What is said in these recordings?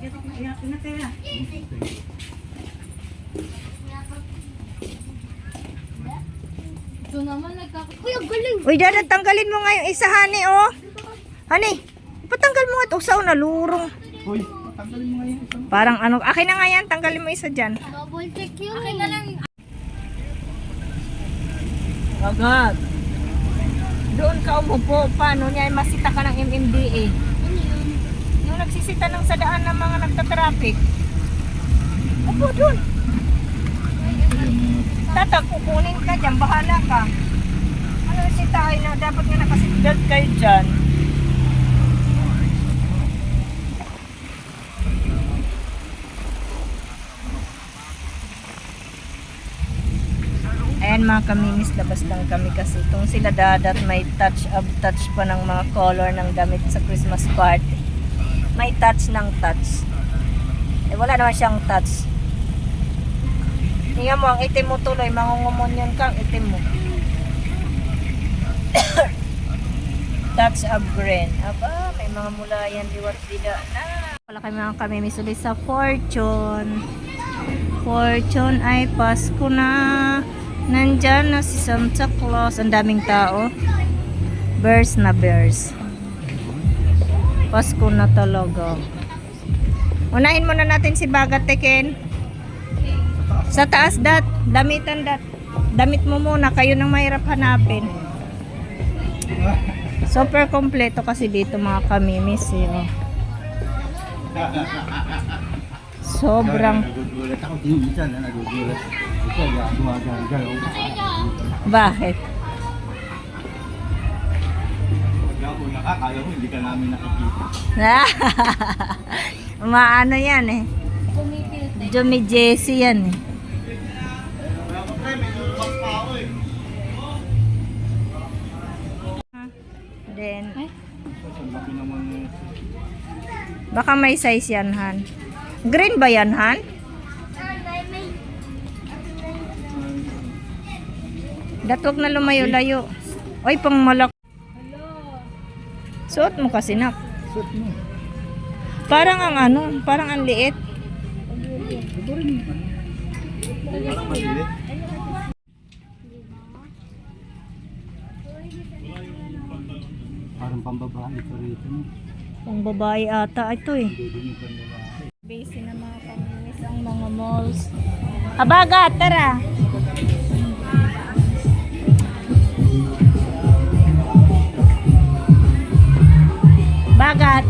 Ingat, na. Ito naman nagkaka... Uy, ang galing! Uy, dada, tanggalin mo nga yung isa, honey, oh. Honey, patanggal mo nga ito. Usaw na lurong. Uy, tanggalin mo nga yung isang. Parang ano, akin na nga yan. Tanggalin mo isa dyan. Double check yun. Akin na lang. Agad. Doon ka umupo. Paano niya masita ka ng MMDA? Nagsisita ng sa daan ng mga nagtatraffic. Upo doon. Tatak, kukunin ka dyan. Bahala ka. Ano yung sitahin na dapat nga nakasitbelt kayo dyan. Ayan mga kaminis, labas lang kami kasi itong sila dadat may touch of touch pa ng mga color ng damit sa Christmas party. May touch ng touch. Eh wala naman siyang touch. Tingnan mo, ang itim mo tuloy, mangungumunyon kang itim mo. touch of green. Aba, may mga mulayan liwat dila na. Wala kami mga kamimiss ulit sa Fortune. Fortune ay Pasko na. Nandyan na si Santa Claus. Ang daming tao. Bears na bears. Pasko na talaga. Unahin muna natin si Bagat Teken. Sa taas dat. Damitan dat. Damit mo muna. Kayo nang mahirap hanapin. Super kompleto kasi dito mga kamimis. Eh, oh. Sobrang Nagugulat Pag ako nakakala ko, hindi ka namin nakikita. Maano yan eh. Jomi Jessie yan eh. Then, baka may size yan, Han. Green ba yan, Han? Datok na lumayo-layo. Oy, pang malak. Suot mo kasi, nak. Suot mo. Parang ang ano, parang ang liit. Parang pambabae ito rito. no? Pang babae ata ito eh. Busy na mga pamilis ang mga malls. Habaga, tara! Bagat!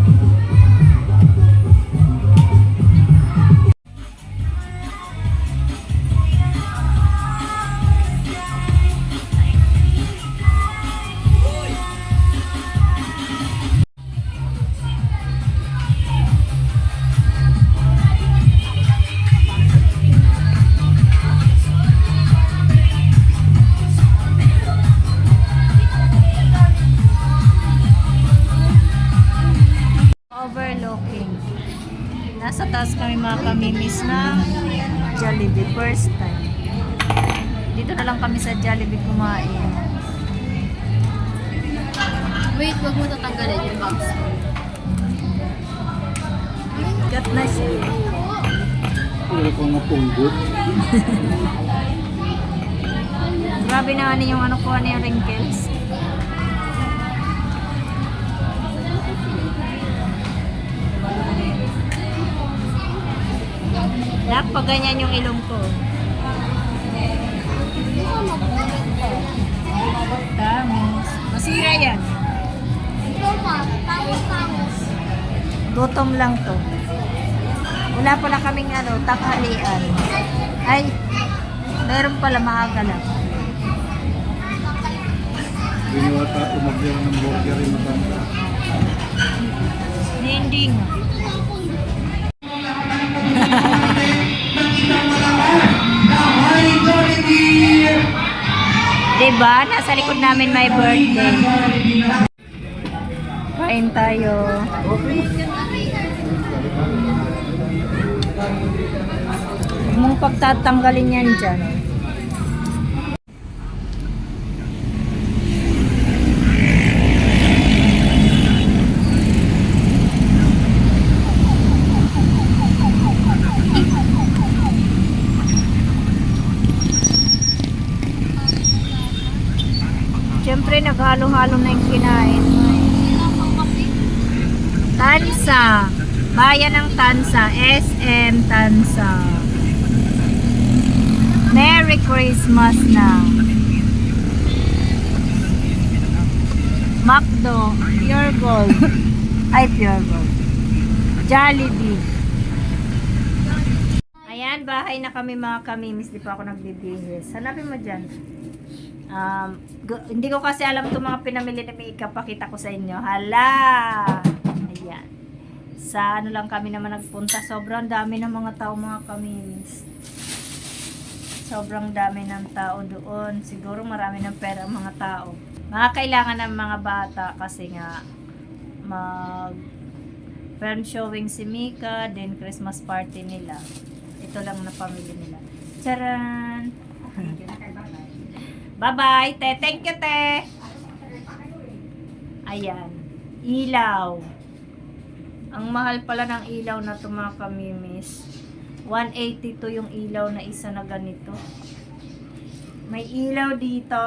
Kamimis ng Jollibee. First time. Dito na lang kami sa Jollibee kumain. Wait, wag mo tatanggalin yung box. Gat na siya. Pero kung napunggot. Grabe na ano yung ano ko, ano yung wrinkles. Nak, pag ganyan yung ilong ko. Tamis. Masira yan. Gutom lang to. Wala pala kaming ano, tanghalian. Ay, meron pala maaga lang. Biniwata umagyan ng burger yung matanda. Hindi nga. Diba? Nasa likod namin may birthday. Kain tayo. Mong pagtatanggalin yan dyan. Halo-halo na yung kinain mo. Tansa. Bayan ng Tansa. SM Tansa. Merry Christmas na. Macdo. Pure Gold. Ay, Pure Gold. Jollibee. Ayan, bahay na kami mga kamimis. Di pa ako nagbibihis. Hanapin mo dyan. Um, hindi ko kasi alam itong mga pinamili ni Mika. Pakita ko sa inyo. Hala! Ayan. Sa ano lang kami naman nagpunta. Sobrang dami ng mga tao mga kamimis. Sobrang dami ng tao doon. Siguro marami ng pera ang mga tao. Mga kailangan ng mga bata kasi nga mag film showing si Mika, then Christmas party nila. Ito lang na pamilya nila. Charan! Bye-bye, te. Thank you, te. Ayan. Ilaw. Ang mahal pala ng ilaw na to mga kamimis. 182 yung ilaw na isa na ganito. May ilaw dito.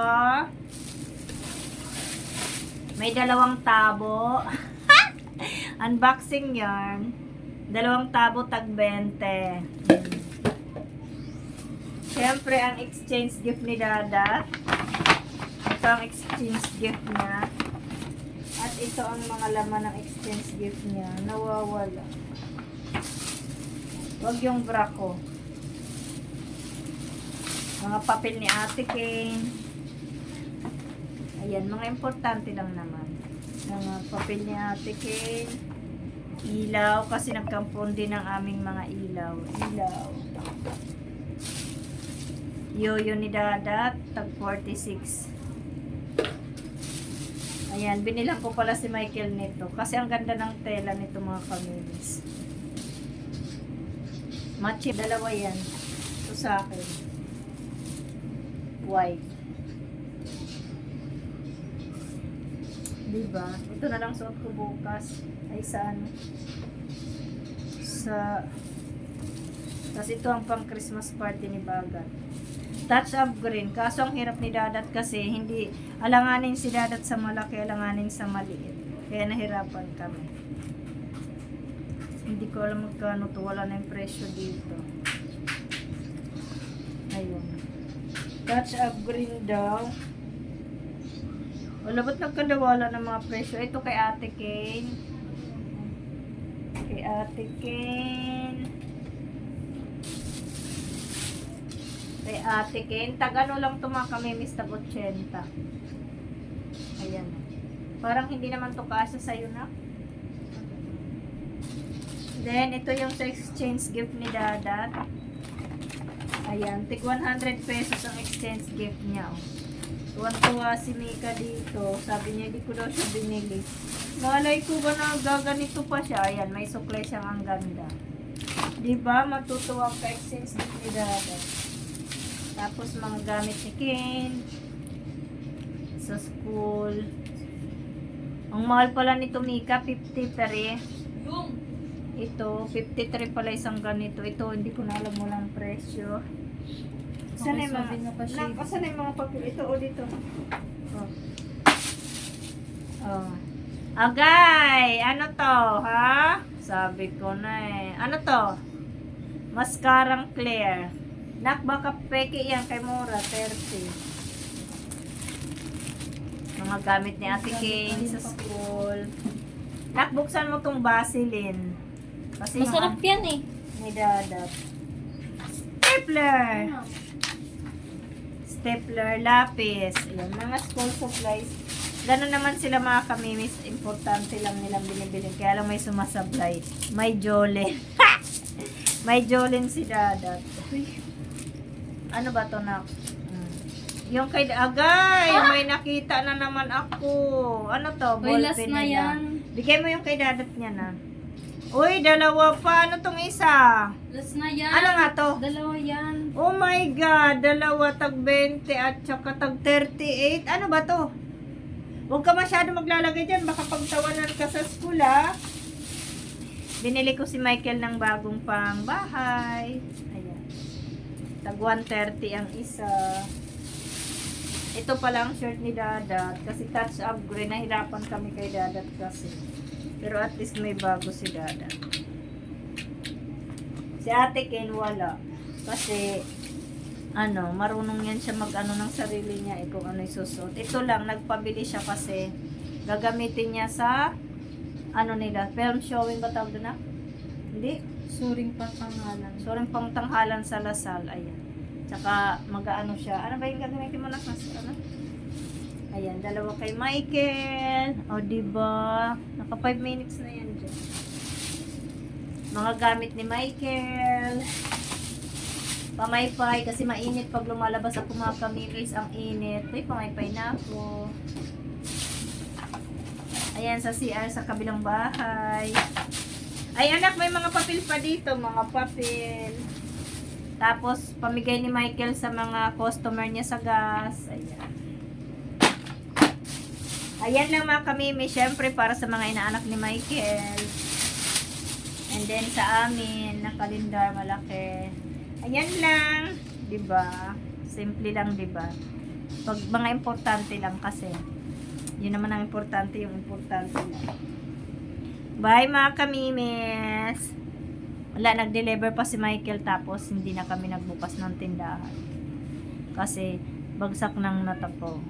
May dalawang tabo. Unboxing yarn. Dalawang tabo tag 20. Siyempre, ang exchange gift ni Dada. Ito ang exchange gift niya. At ito ang mga laman ng exchange gift niya. Nawawala. Huwag yung bra ko. Mga papel ni Ate Kane. Ayan, mga importante lang naman. Mga papel ni Ate Kane. Ilaw, kasi nagkampon din ang aming mga ilaw. Ilaw. Yoyo ni Dada, tag 46. Ayan, binilang ko pala si Michael nito. Kasi ang ganda ng tela nito mga kamilis. Machi, dalawa yan. Ito sa akin. White. Diba? Ito na lang suot ko bukas. Ay sa ano? Sa... Tapos ito ang pang Christmas party ni Bagat. Touch of green. Kaso ang hirap ni Dadat kasi hindi alanganin si Dadat sa malaki, alanganin sa maliit. Kaya nahirapan kami. Hindi ko alam magkano to. Wala na yung presyo dito. Ayun. Touch of green daw. Wala ba't nagkadawala ng mga presyo? Ito kay Ate Kane. Kay Ate Kane. Kay Ate Ken. Tag ano lang to mga kamimis tag 80. Ayan. Parang hindi naman to kasya sa'yo na. Then, ito yung sa exchange gift ni Dadat. Ayan. Tig 100 pesos ang exchange gift niya. Oh. Tuwan-tuwa si Mika dito. Sabi niya, hindi ko daw siya binili. Malay ko ba na gaganito pa siya? Ayan, may suklay siyang ang ganda. Diba? Matutuwa ka exchange gift ni Dadat. Tapos mga gamit ni Ken sa school. Ang mahal pala nito Mika, 53. Ito, 53 pala isang ganito. Ito, hindi ko na alam mo lang presyo. Saan Okay, yung mga, na, saan yung mga papel? Ito o dito. Oh. Oh. Agay! Ano to, ha? Sabi ko na eh. Ano to? Mascarang clear. Nak, baka peke yan kay Mura, 30. Mga gamit ni Ate Kane sa school. Nak, buksan mo tong Vaseline. Kasi Masarap yung yan eh. ni Dadat. Stapler! Stapler, lapis. Ayan, mga school supplies. Ganun naman sila mga kamimis. Importante lang nilang binibili. Kaya lang may sumasablay. May Jolene. may Jolene si Dadat. Ano ba to na? Yung kay Agay, may nakita na naman ako. Ano to? Uy, last na yan. Bigay mo yung kay Dadat niya na. Uy, dalawa pa. Ano tong isa? Last na yan. Ano nga to? Dalawa yan. Oh my God, dalawa tag 20 at saka tag 38. Ano ba to? Huwag ka masyado maglalagay dyan. Baka pagtawanan ka sa school, ha? Binili ko si Michael ng bagong pang bahay. Ayan. Tag 130 ang isa. ito pala ang shirt ni Dadat. Kasi touch up green. Nahirapan kami kay Dadat kasi. Pero at least may bago si Dadat. Si ate Ken wala. Kasi, ano, marunong yan siya mag-ano ng sarili niya eh, kung ano isusot. Ito lang, nagpabili siya kasi gagamitin niya sa ano nila, film showing ba tawag na? Hindi. Suring patangalan. So, rin pang tanghalan sa Lasal, ayan. Tsaka, mag-ano siya. Ano ba yung gagamitin mo na? Mas, ano? Ayan, dalawa kay Michael. O, diba? Naka 5 minutes na yan dyan. Mga gamit ni Michael. Pamaypay, kasi mainit pag lumalabas ako mga kamilis, ang init. Uy, pamaypay na ako. Ayan, sa CR sa kabilang bahay. Ay, anak, may mga papel pa dito, mga papel. Tapos, pamigay ni Michael sa mga customer niya sa gas. Ayan. Ayan lang mga kamimi, syempre para sa mga inaanak ni Michael. And then sa amin, na kalendar malaki. Ayan lang, 'di ba? Simple lang, 'di ba? Pag mga importante lang kasi. Yun naman ang importante, yung importante lang. Bye mga kamimis. Wala, nag-deliver pa si Michael tapos hindi na kami nagbukas ng tindahan. Kasi bagsak ng natapo.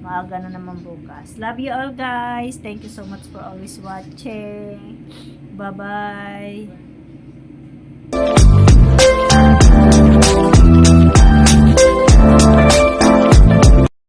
Maaga na naman bukas. Love you all guys. Thank you so much for always watching. Bye-bye.